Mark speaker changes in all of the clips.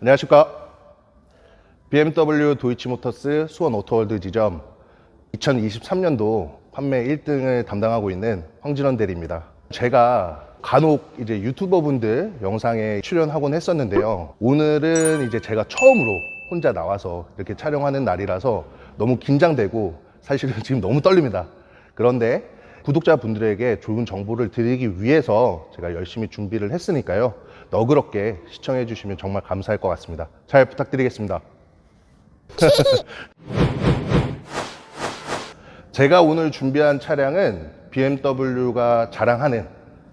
Speaker 1: 안녕하십니까. BMW 도이치모터스 수원 오토월드 지점 2023년도 판매 1등을 담당하고 있는 황진원 대리입니다. 제가 간혹 이제 유튜버 분들 영상에 출연하곤 했었는데요. 오늘은 이제 제가 처음으로 혼자 나와서 이렇게 촬영하는 날이라서 너무 긴장되고 사실은 지금 너무 떨립니다. 그런데 구독자분들에게 좋은 정보를 드리기 위해서 제가 열심히 준비를 했으니까요. 너그럽게 시청해 주시면 정말 감사할 것 같습니다. 잘 부탁드리겠습니다. 제가 오늘 준비한 차량은 BMW가 자랑하는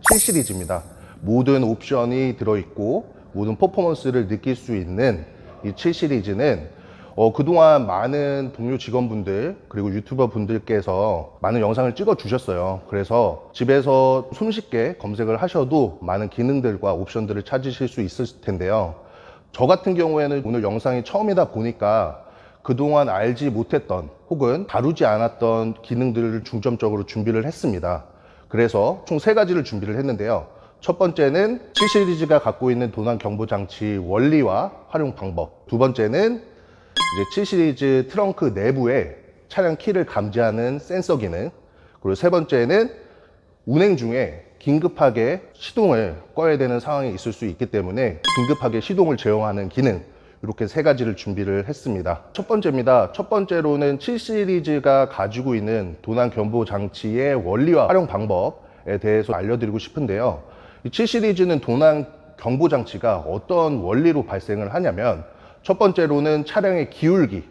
Speaker 1: 7 시리즈입니다. 모든 옵션이 들어있고 모든 퍼포먼스를 느낄 수 있는 이 7 시리즈는 어, 그동안 많은 동료 직원분들 그리고 유튜버 분들께서 많은 영상을 찍어 주셨어요. 그래서 집에서 손쉽게 검색을 하셔도 많은 기능들과 옵션들을 찾으실 수 있을 텐데요. 저 같은 경우에는 오늘 영상이 처음이다 보니까 그동안 알지 못했던 혹은 다루지 않았던 기능들을 중점적으로 준비를 했습니다. 그래서 총 세 가지를 준비를 했는데요. 첫 번째는 7 시리즈가 갖고 있는 도난 경보 장치 원리와 활용 방법. 두 번째는 이제 7 시리즈 트렁크 내부에 차량 키를 감지하는 센서 기능. 그리고 세 번째는 운행 중에 긴급하게 시동을 꺼야 되는 상황이 있을 수 있기 때문에 긴급하게 시동을 제어하는 기능. 이렇게 세 가지를 준비를 했습니다. 첫 번째입니다. 첫 번째로는 7 시리즈가 가지고 있는 도난 경보 장치의 원리와 활용 방법에 대해서 알려드리고 싶은데요. 이7 시리즈는 도난 경보 장치가 어떤 원리로 발생을 하냐면 첫 번째로는 차량의 기울기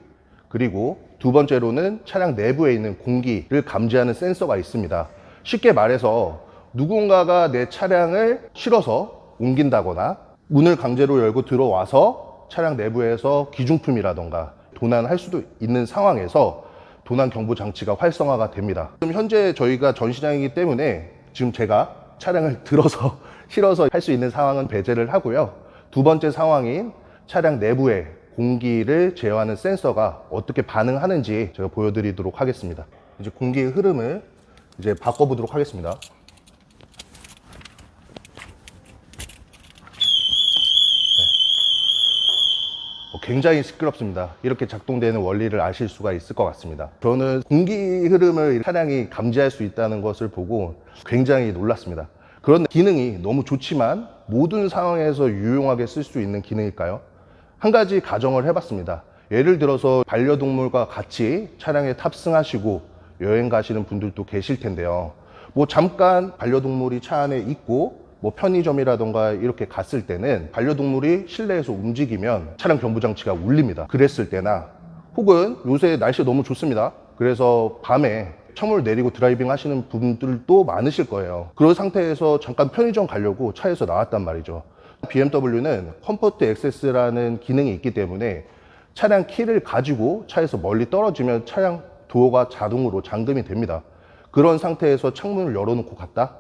Speaker 1: 그리고 두 번째로는 차량 내부에 있는 공기를 감지하는 센서가 있습니다. 쉽게 말해서 누군가가 내 차량을 실어서 옮긴다거나 문을 강제로 열고 들어와서 차량 내부에서 기중품이라던가 도난할 수도 있는 상황에서 도난 경보 장치가 활성화가 됩니다. 지금 현재 저희가 전시장이기 때문에 지금 제가 차량을 들어서 실어서 할 수 있는 상황은 배제를 하고요. 두 번째 상황인 차량 내부에 공기를 제어하는 센서가 어떻게 반응하는지 제가 보여드리도록 하겠습니다. 이제 공기의 흐름을 이제 바꿔보도록 하겠습니다. 어, 굉장히 시끄럽습니다. 이렇게 작동되는 원리를 아실 수가 있을 것 같습니다. 저는 공기 흐름을 차량이 감지할 수 있다는 것을 보고 굉장히 놀랐습니다. 그런 기능이 너무 좋지만 모든 상황에서 유용하게 쓸 수 있는 기능일까요? 한 가지 가정을 해봤습니다. 예를 들어서 반려동물과 같이 차량에 탑승하시고 여행 가시는 분들도 계실 텐데요. 뭐 잠깐 반려동물이 차 안에 있고 뭐 편의점이라던가 이렇게 갔을 때는 반려동물이 실내에서 움직이면 차량 경보 장치가 울립니다. 그랬을 때나 혹은 요새 날씨 너무 좋습니다. 그래서 밤에 창문을 내리고 드라이빙 하시는 분들도 많으실 거예요. 그런 상태에서 잠깐 편의점 가려고 차에서 나왔단 말이죠. BMW는 컴포트 액세스라는 기능이 있기 때문에 차량 키를 가지고 차에서 멀리 떨어지면 차량 도어가 자동으로 잠금이 됩니다. 그런 상태에서 창문을 열어놓고 갔다?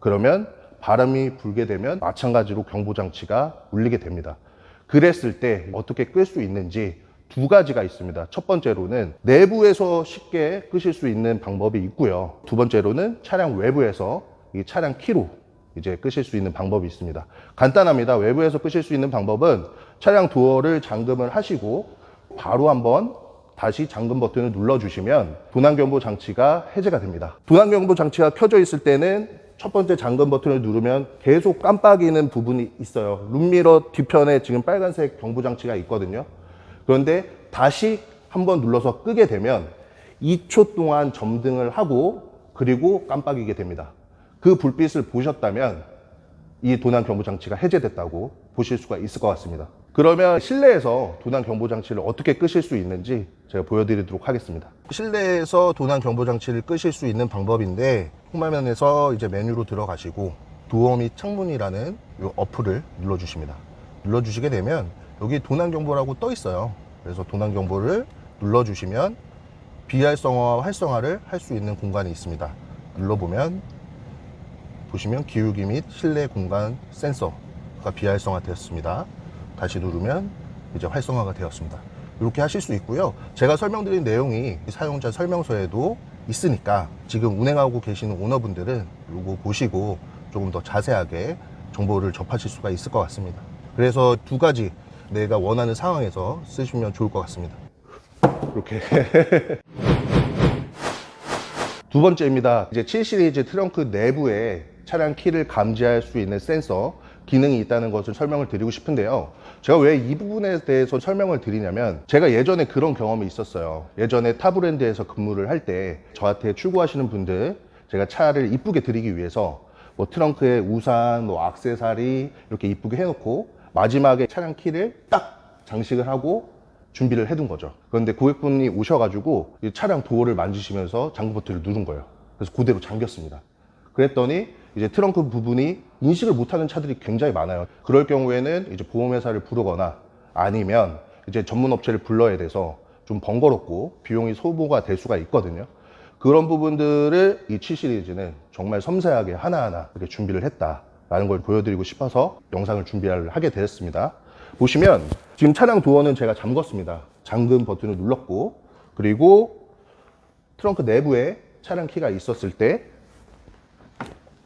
Speaker 1: 그러면 바람이 불게 되면 마찬가지로 경보장치가 울리게 됩니다. 그랬을 때 어떻게 끌 수 있는지 두 가지가 있습니다. 첫 번째로는 내부에서 쉽게 끄실 수 있는 방법이 있고요. 두 번째로는 차량 외부에서 이 차량 키로 이제 끄실 수 있는 방법이 있습니다. 간단합니다. 외부에서 끄실 수 있는 방법은 차량 도어를 잠금을 하시고 바로 한번 다시 잠금 버튼을 눌러주시면 도난경보 장치가 해제가 됩니다. 도난경보 장치가 켜져 있을 때는 첫 번째 잠금 버튼을 누르면 계속 깜빡이는 부분이 있어요. 룸미러 뒤편에 지금 빨간색 경보 장치가 있거든요. 그런데 다시 한번 눌러서 끄게 되면 2초 동안 점등을 하고 그리고 깜빡이게 됩니다. 그 불빛을 보셨다면 이 도난 경보 장치가 해제됐다고 보실 수가 있을 것 같습니다. 그러면 실내에서 도난 경보 장치를 어떻게 끄실 수 있는지 제가 보여드리도록 하겠습니다. 실내에서 도난 경보 장치를 끄실 수 있는 방법인데 홈화면에서 이제 메뉴로 들어가시고 도어 및 창문이라는 이 어플을 눌러주십니다. 눌러주시게 되면 여기 도난 경보라고 떠 있어요. 그래서 도난 경보를 눌러주시면 비활성화와 활성화를 할 수 있는 공간이 있습니다. 눌러보면 보시면 기울기 및 실내 공간 센서가 비활성화 되었습니다. 다시 누르면 이제 활성화가 되었습니다. 이렇게 하실 수 있고요. 제가 설명드린 내용이 사용자 설명서에도 있으니까 지금 운행하고 계시는 오너분들은 이거 보시고 조금 더 자세하게 정보를 접하실 수가 있을 것 같습니다. 그래서 두 가지 내가 원하는 상황에서 쓰시면 좋을 것 같습니다. 이렇게. 두 번째입니다. 이제 7 시리즈 트렁크 내부에 차량 키를 감지할 수 있는 센서 기능이 있다는 것을 설명을 드리고 싶은데요. 제가 왜 이 부분에 대해서 설명을 드리냐면 제가 예전에 그런 경험이 있었어요. 예전에 타 브랜드에서 근무를 할 때 저한테 출고하시는 분들 제가 차를 이쁘게 드리기 위해서 뭐 트렁크에 우산, 뭐 악세사리 이렇게 이쁘게 해놓고 마지막에 차량 키를 딱 장식을 하고 준비를 해둔 거죠. 그런데 고객분이 오셔가지고 이 차량 도어를 만지시면서 잠금 버튼을 누른 거예요. 그래서 그대로 잠겼습니다. 그랬더니 이제 트렁크 부분이 인식을 못하는 차들이 굉장히 많아요. 그럴 경우에는 이제 보험회사를 부르거나 아니면 이제 전문 업체를 불러야 돼서 좀 번거롭고 비용이 소모가 될 수가 있거든요. 그런 부분들을 이 7 시리즈는 정말 섬세하게 하나하나 이렇게 준비를 했다라는 걸 보여드리고 싶어서 영상을 준비를 하게 되었습니다. 보시면 지금 차량 도어는 제가 잠궜습니다. 잠금 버튼을 눌렀고 그리고 트렁크 내부에 차량 키가 있었을 때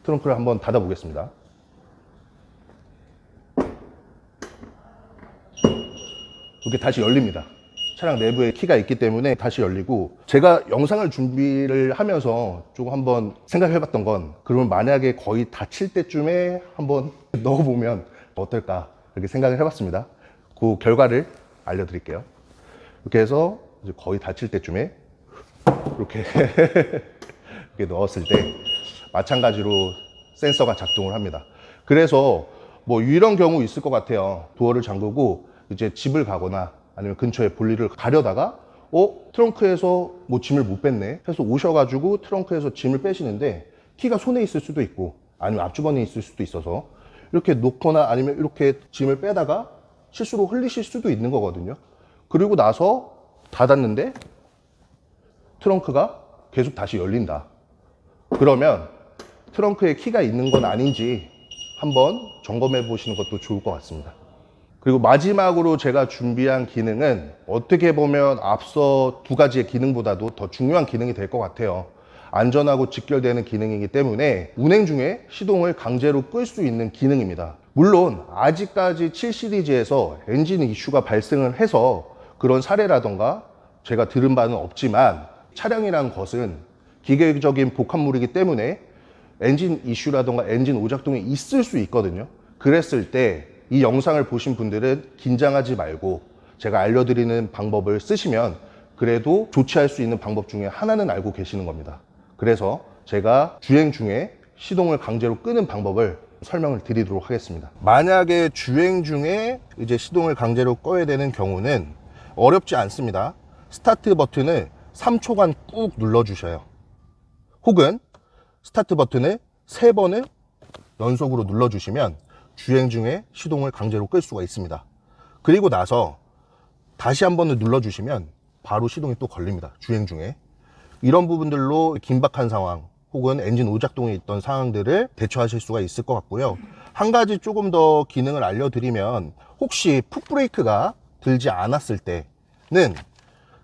Speaker 1: 트렁크를 한번 닫아 보겠습니다. 이렇게 다시 열립니다. 차량 내부에 키가 있기 때문에 다시 열리고 제가 영상을 준비를 하면서 조금 한번 생각해 봤던 건 그러면 만약에 거의 닫힐 때쯤에 한번 넣어보면 어떨까 이렇게 생각을 해 봤습니다. 그 결과를 알려드릴게요. 이렇게 해서 거의 닫힐 때쯤에 이렇게 이렇게 넣었을 때 마찬가지로 센서가 작동을 합니다. 그래서 뭐 이런 경우 있을 것 같아요. 도어를 잠그고 이제 집을 가거나 아니면 근처에 볼일을 가려다가 어 트렁크에서 뭐 짐을 못 뺐네 해서 오셔가지고 트렁크에서 짐을 빼시는데 키가 손에 있을 수도 있고 아니면 앞주머니에 있을 수도 있어서 이렇게 놓거나 아니면 이렇게 짐을 빼다가 실수로 흘리실 수도 있는 거거든요. 그리고 나서 닫았는데 트렁크가 계속 다시 열린다. 그러면 트렁크에 키가 있는 건 아닌지 한번 점검해 보시는 것도 좋을 것 같습니다. 그리고 마지막으로 제가 준비한 기능은 어떻게 보면 앞서 두 가지의 기능보다도 더 중요한 기능이 될 것 같아요. 안전하고 직결되는 기능이기 때문에 운행 중에 시동을 강제로 끌 수 있는 기능입니다. 물론 아직까지 7 시리즈에서 엔진 이슈가 발생을 해서 그런 사례라던가 제가 들은 바는 없지만 차량이라는 것은 기계적인 복합물이기 때문에 엔진 이슈라던가 엔진 오작동이 있을 수 있거든요. 그랬을 때 이 영상을 보신 분들은 긴장하지 말고 제가 알려드리는 방법을 쓰시면 그래도 조치할 수 있는 방법 중에 하나는 알고 계시는 겁니다. 그래서 제가 주행 중에 시동을 강제로 끄는 방법을 설명을 드리도록 하겠습니다. 만약에 주행 중에 이제 시동을 강제로 꺼야 되는 경우는 어렵지 않습니다. 스타트 버튼을 3초간 꾹 눌러주셔요. 혹은 스타트 버튼을 3번을 연속으로 눌러주시면 주행 중에 시동을 강제로 끌 수가 있습니다. 그리고 나서 다시 한 번을 눌러주시면 바로 시동이 또 걸립니다. 주행 중에. 이런 부분들로 긴박한 상황 혹은 엔진 오작동이 있던 상황들을 대처하실 수가 있을 것 같고요. 한 가지 조금 더 기능을 알려드리면 혹시 풋브레이크가 들지 않았을 때는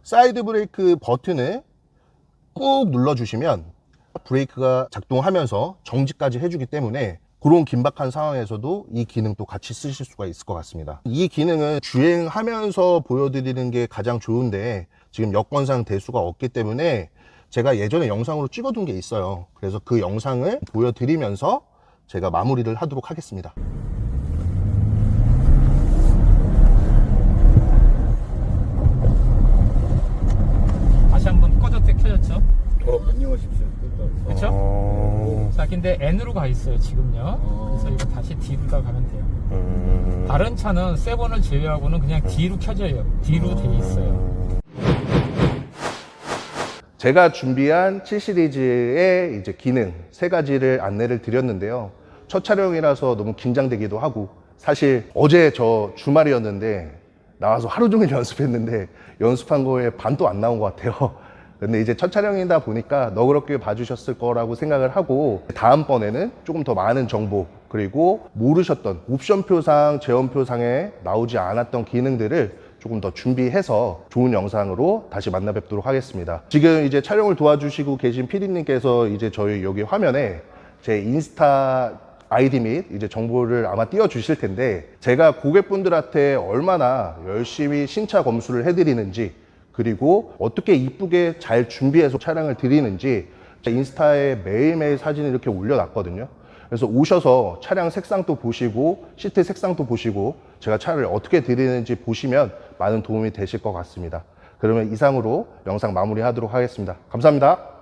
Speaker 1: 사이드 브레이크 버튼을 꾹 눌러주시면 브레이크가 작동하면서 정지까지 해주기 때문에 그런 긴박한 상황에서도 이 기능도 같이 쓰실 수가 있을 것 같습니다. 이 기능은 주행하면서 보여드리는 게 가장 좋은데 지금 여건상 될 수가 없기 때문에 제가 예전에 영상으로 찍어둔 게 있어요. 그래서 그 영상을 보여드리면서 제가 마무리를 하도록 하겠습니다.
Speaker 2: 다시 한번 꺼졌대 켜졌죠?
Speaker 3: 안녕하십시오.
Speaker 2: 그렇죠?
Speaker 1: 어...
Speaker 2: 자, 근데 N으로 가 있어요 지금요. 그래서 이거 다시 D로 가면 돼요.
Speaker 1: 음...
Speaker 2: 다른 차는 세번을 제외하고는 그냥 D로 켜져요. D로 돼 있어요.
Speaker 1: 제가 준비한 7 시리즈의 이제 기능 세 가지를 안내를 드렸는데요. 첫 촬영이라서 너무 긴장되기도 하고 사실 어제 저 주말이었는데 나와서 하루 종일 연습했는데 연습한 거에 반도 안 나온 것 같아요. 근데 이제 첫 촬영이다 보니까 너그럽게 봐주셨을 거라고 생각을 하고 다음번에는 조금 더 많은 정보 그리고 모르셨던 옵션표상, 제원표상에 나오지 않았던 기능들을 조금 더 준비해서 좋은 영상으로 다시 만나 뵙도록 하겠습니다. 지금 이제 촬영을 도와주시고 계신 PD님께서 이제 저희 여기 화면에 제 인스타 아이디 및 이제 정보를 아마 띄워주실 텐데 제가 고객분들한테 얼마나 열심히 신차 검수를 해드리는지 그리고 어떻게 이쁘게 잘 준비해서 차량을 드리는지 제 인스타에 매일매일 사진을 이렇게 올려놨거든요. 그래서 오셔서 차량 색상도 보시고 시트 색상도 보시고 제가 차를 어떻게 드리는지 보시면 많은 도움이 되실 것 같습니다. 그러면 이상으로 영상 마무리하도록 하겠습니다. 감사합니다.